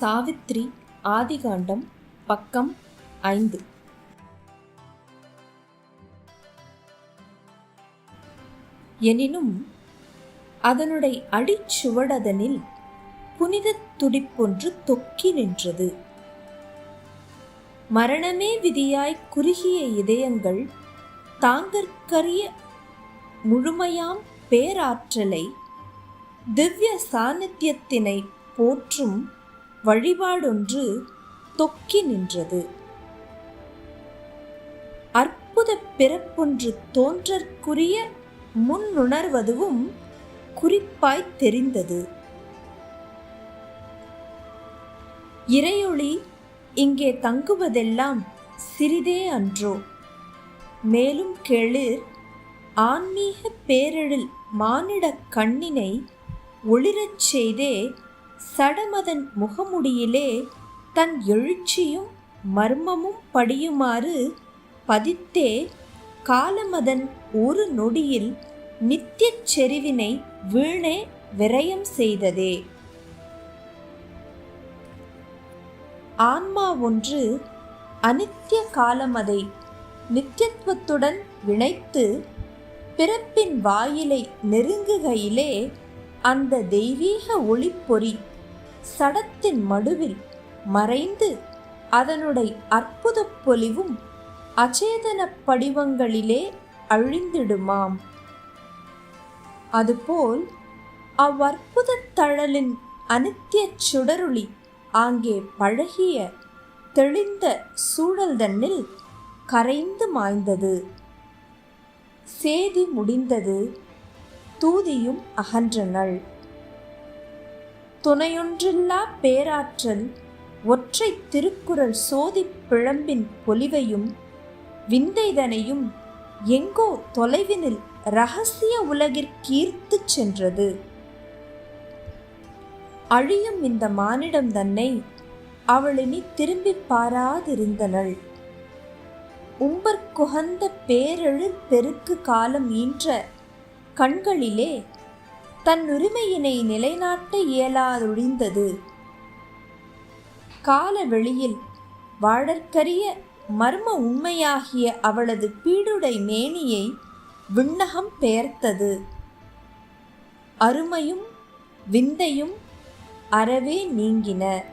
சாவித்ரி ஆதிகாண்டம் பக்கம் ஐந்து. எனினும் அதனுடைய அடிச்சுவடதனில் புனிதத் துடிப்பொன்று தொக்கி நின்றது. மரணமே விதியாய் குறுகிய இதயங்கள் தாங்கற்கரிய முழுமையாம் பேராற்றலை திவ்ய சாநித்தியத்தினை போற்றும் வழிபாடொன்று தொக்கி நின்றது. அற்புத பிறப்பொன்று தோன்றற்குரிய முன்னுணர்வதுவும் குறிப்பாய் தெரிந்தது. இறையொளி இங்கே தங்குவதெல்லாம் சிறிதே அன்றோ. மேலும் கேளிர் ஆன்மீக பேரெழில் மானிடக் கண்ணினை ஒளிரச் செய்தே சடமதன் முகமுடியிலே தன் எழுச்சியும் மர்மமும் படியுமாறு பதித்தே காலமதன் ஒரு நொடியில் நித்தியச் செறிவினை வீணே விரயம் செய்ததே. ஆன்மா ஒன்று அனித்திய காலமதை நித்தியத்துவத்துடன் இணைத்து பிறப்பின் வாயிலை நெருங்குகையிலே அந்த தெய்வீக ஒளிப்பொறி சடத்தின் மடுவில் மறைந்து அதனுடைய அற்புத பொலிவும் அச்சேதன படிவங்களிலே அழிந்திடுமாம். அதுபோல் அவ்வற்புத தழலின் அனித்திய சுடருளி ஆங்கே பழகிய தெளிந்த சூழல் தன்னில் கரைந்து மாய்ந்தது. சேதி முடிந்தது. தூதியும் அகன்றனள். துணையொன்றில்லா பேராற்றல் ஒற்றை திருக்குறள் சோதி பிழம்பின் பொலிவையும் விந்தைதனையும் எங்கோ தொலைவினில் ரகசிய உலகிற்கீர்த்து சென்றது. அழியும் இந்த மானிடம் தன்னை அவளினி திரும்பி பாராதிருந்தனள். உம்பற்குகந்த பேரெழில் பெருக்கு காலம் ஈன்ற கண்களிலே தன் உரிமையினை நிலைநாட்ட இயலாதொழிந்தது. கால வெளியில் வாழற்கரிய மர்ம உண்மையாகிய அவளது பீடுடை மேனியை விண்ணகம் பெயர்த்தது. அருமையும் விந்தையும் அறவே நீங்கின.